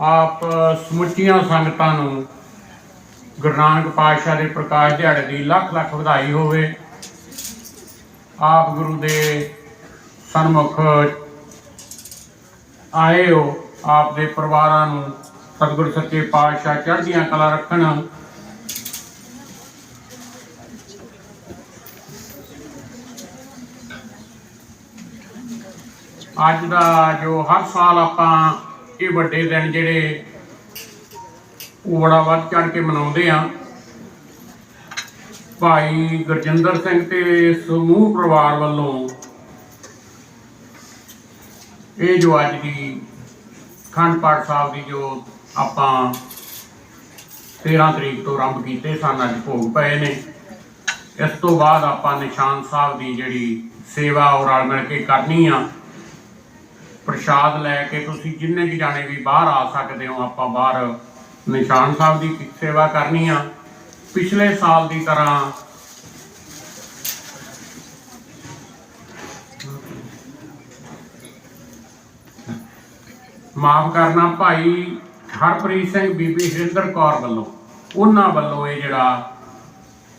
ਆਪ ਸਮੁੱਚੀਆਂ ਸੰਗਤਾਂ ਨੂੰ ਗੁਰੂ ਨਾਨਕ ਪਾਤਸ਼ਾਹ ਦੇ ਪ੍ਰਕਾਸ਼ ਦਿਹਾੜੇ ਦੀ ਲੱਖ ਲੱਖ ਵਧਾਈ ਹੋਵੇ। ਆਪ ਗੁਰੂ ਦੇ ਸਨਮੁਖ ਆਏ ਹੋ, ਆਪ ਦੇ ਪਰਿਵਾਰਾਂ ਨੂੰ ਸਤਿਗੁਰ ਸੱਚੇ ਪਾਤਸ਼ਾਹ ਚੜ੍ਹਦੀਆਂ ਕਲਾ ਰੱਖਣ। ਅੱਜ ਦਾ ਜੋ ਹਰ ਸਾਲ ਆਪਾਂ ਇਹ ਵੱਡੇ ਦਿਨ ਜਿਹੜੇ ਉਹ ਬੜਾ ਵੱਧ ਚੜ ਕੇ ਮਨਾਉਂਦੇ ਆ। ਭਾਈ ਗੁਰਜਿੰਦਰ ਸਿੰਘ ਤੇ ਸਮੂਹ ਪਰਿਵਾਰ ਵੱਲੋਂ ਇਹ ਜੋ ਅੱਜ ਦੀ ਖੰਡ ਪਾਠ ਸਾਹਿਬ ਦੀ ਜੋ ਆਪਾਂ 13 ਤਰੀਕ ਤੋਂ ਆਰੰਭ ਕੀਤੇ ਸਨ, ਅੱਜ ਭੋਗ ਪਏ ਨੇ। ਇਸ ਤੋਂ ਬਾਅਦ ਆਪਾਂ ਨਿਸ਼ਾਨ ਸਾਹਿਬ ਦੀ ਜਿਹੜੀ ਸੇਵਾ ਉਹ ਰਲ ਮਿਲ ਕੇ ਕਰਨੀ ਆ। ਪ੍ਰਸ਼ਾਦ ਲੈ ਕੇ ਤੁਸੀਂ ਜਿੰਨੇ ਵੀ ਜਾਣੇ ਵੀ ਬਾਹਰ ਆ ਸਕਦੇ ਹੋ, ਆਪਾਂ ਬਾਹਰ ਨਿਸ਼ਾਨ ਸਾਹਿਬ ਦੀ ਸੇਵਾ ਕਰਨੀ ਆ। ਪਿਛਲੇ ਸਾਲ ਦੀ ਤਰ੍ਹਾਂ ਮਾਫ ਕਰਨਾ ਭਾਈ ਹਰਪ੍ਰੀਤ ਸਿੰਘ ਬੀਬੀ ਹਰਿੰਦਰ ਕੌਰ ਵੱਲੋਂ। ਉਹਨਾਂ ਵੱਲੋਂ ਇਹ ਜਿਹੜਾ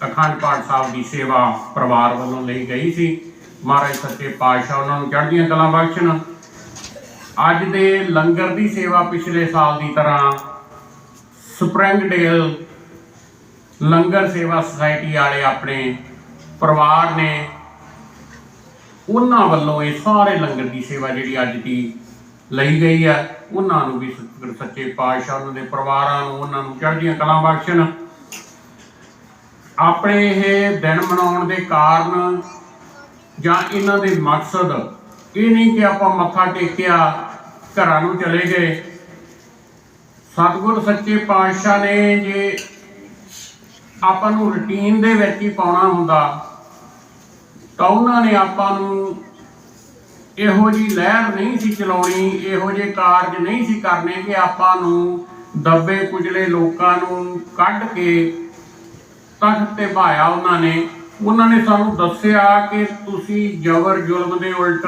ਅਖੰਡ ਪਾਠ ਸਾਹਿਬ ਦੀ ਸੇਵਾ ਪਰਿਵਾਰ ਵੱਲੋਂ ਲਈ ਗਈ ਸੀ। ਮਹਾਰਾਜ ਸੱਚੇ ਪਾਤਸ਼ਾਹ ਉਹਨਾਂ ਨੂੰ ਚੜ੍ਹਦੀਆਂ ਕਲਾਂ ਬਖਸ਼ਣ। ਅੱਜ ਦੇ ਲੰਗਰ ਦੀ ਸੇਵਾ ਪਿਛਲੇ ਸਾਲ ਦੀ ਤਰ੍ਹਾਂ ਸਪ੍ਰਿੰਗਡੇਲ ਲੰਗਰ ਸੇਵਾ ਸੁਸਾਇਟੀ ਵਾਲੇ ਆਪਣੇ ਪਰਿਵਾਰ ਨੇ ਉਹਨਾਂ ਵੱਲੋਂ ਇਹ ਸਾਰੇ ਲੰਗਰ ਦੀ ਸੇਵਾ ਜਿਹੜੀ ਅੱਜ ਦੀ ਲਈ ਗਈ ਹੈ ਉਹਨਾਂ ਨੂੰ ਵੀ ਸਤਿਗੁਰ ਸੱਚੇ ਪਾਤਸ਼ਾਹ ਉਹਨਾਂ ਦੇ ਪਰਿਵਾਰਾਂ ਨੂੰ, ਉਹਨਾਂ ਨੂੰ ਚੜ੍ਹਦੀਆਂ ਕਲਾਂ ਬਖਸ਼ਣ। ਆਪਣੇ ਇਹ ਦਿਨ ਮਨਾਉਣ ਦੇ ਕਾਰਨ ਜਾਂ ਇਹਨਾਂ ਦੇ ਮਕਸਦ ਇਹ ਨਹੀਂ ਕਿ ਆਪਾਂ ਮੱਥਾ ਟੇਕਿਆ, ਘਰਾਂ ਨੂੰ ਚਲੇ ਗਏ। ਸਤਿਗੁਰ ਸੱਚੇ ਪਾਤਸ਼ਾਹ ਨੇ ਜੇ ਆਪਾਂ ਨੂੰ ਰੁਟੀਨ ਦੇ ਵਿੱਚ ਹੀ ਪਾਉਣਾ ਹੁੰਦਾ, ਤਾਂ ਉਹਨਾਂ ਨੇ ਆਪਾਂ ਨੂੰ ਇਹੋ ਜੀ ਲਹਿਰ ਨਹੀਂ ਸੀ ਚਲਾਉਣੀ, ਇਹੋ ਜਿਹੇ ਕਾਰਜ ਨਹੀਂ ਸੀ ਕਰਨੇ ਕਿ ਆਪਾਂ ਨੂੰ ਦੱਬੇ ਕੁਚਲੇ ਲੋਕਾਂ ਨੂੰ ਕੱਢ ਕੇ ਤਖਤ ਤੇ ਭਾਇਆ ਉਹਨਾਂ ਨੇ। ਉਹਨਾਂ ਨੇ ਸਾਨੂੰ ਦੱਸਿਆ ਕਿ ਤੁਸੀਂ ਜ਼ਬਰ ਜ਼ੁਲਮ ਦੇ ਉਲਟ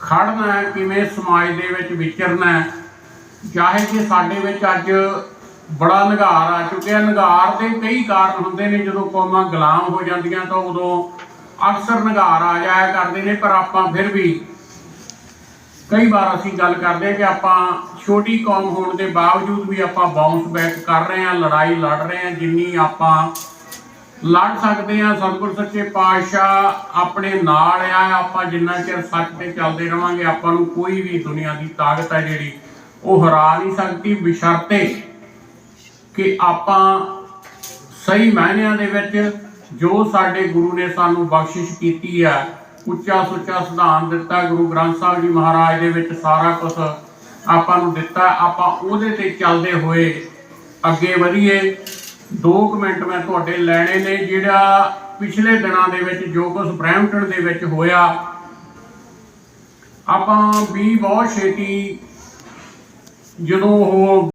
ਖੜਨਾ ਹੈ, ਕਿਵੇਂ ਸਮਾਜ ਦੇ ਵਿੱਚ ਵਿਚਰਨਾ ਹੈ। ਚਾਹੇ ਕਿ ਸਾਡੇ ਵਿੱਚ ਅੱਜ ਬੜਾ ਨਿਗਾਰ ਆ ਚੁੱਕਿਆ ਨਿਗਾਰ ਦੇ ਕਈ ਕਾਰਨ ਹੁੰਦੇ ਨੇ। ਜਦੋਂ ਕੌਮਾਂ ਗੁਲਾਮ ਹੋ ਜਾਂਦੀਆਂ ਤਾਂ ਉਦੋਂ ਅਕਸਰ ਨਿਗਾਰ ਆ ਜਾਇਆ ਕਰਦੇ ਨੇ, ਪਰ ਆਪਾਂ ਫਿਰ ਵੀ ਕਈ ਵਾਰ ਅਸੀਂ ਗੱਲ ਕਰਦੇ ਕਿ ਆਪਾਂ ਛੋਟੀ ਕੌਮ ਹੋਣ ਦੇ ਬਾਵਜੂਦ ਵੀ ਆਪਾਂ ਬਾਉਂਸ ਬੈਕ ਕਰ ਰਹੇ ਹਾਂ, ਲੜਾਈ ਲੜ ਰਹੇ ਹਾਂ, ਜਿੰਨੀ ਆਪਾਂ ਲੜ ਸਕਦੇ ਹਾਂ, ਸਤਿਗੁਰ ਸੱਚੇ ਪਾਤਸ਼ਾਹ ਆਪਣੇ ਨਾਲ ਆ, ਆਪਾਂ ਜਿੰਨਾ ਚਿਰ ਸੱਚ ਤੇ ਚੱਲਦੇ ਰਵਾਂਗੇ, ਆਪਾਂ ਨੂੰ ਕੋਈ ਵੀ ਦੁਨੀਆ ਦੀ ਤਾਕਤ ਹੈ ਜਿਹੜੀ, ਉਹ ਹਰਾ ਨਹੀਂ ਸਕਦੀ, ਬਿਸ਼ਰਤੇ ਕਿ ਆਪਾਂ ਸਹੀ ਮਾਇਨਿਆਂ ਦੇ ਵਿੱਚ ਜੋ ਸਾਡੇ ਗੁਰੂ ਨੇ ਸਾਨੂੰ ਬਖਸ਼ਿਸ਼ ਕੀਤੀ ਹੈ ਉੱਚਾ ਸੁੱਚਾ ਸਿਧਾਂਤ ਦਿੱਤਾ, ਗੁਰੂ ਗ੍ਰੰਥ ਸਾਹਿਬ ਜੀ ਮਹਾਰਾਜ ਦੇ ਵਿੱਚ ਸਾਰਾ ਕੁਝ ਆਪਾਂ ਨੂੰ ਦਿੱਤਾ, ਆਪਾਂ ਉਹਦੇ ਤੇ ਚੱਲਦੇ ਹੋਏ ਅੱਗੇ ਵਧੀਏ। 2 ਮਿੰਟ ਮੈਂ ਤੁਹਾਡੇ ਲੈਣੇ ਨੇ, ਜਿਹੜਾ ਪਿਛਲੇ ਦਿਨਾਂ ਦੇ ਵਿੱਚ ਜੋ ਕੁਝ ਬ੍ਰੈਂਪਟਨ ਦੇ ਵਿੱਚ ਹੋਇਆ। ਆਪਾਂ ਵੀ ਬਹੁਤ ਛੇਤੀ ਜਦੋਂ ਉਹ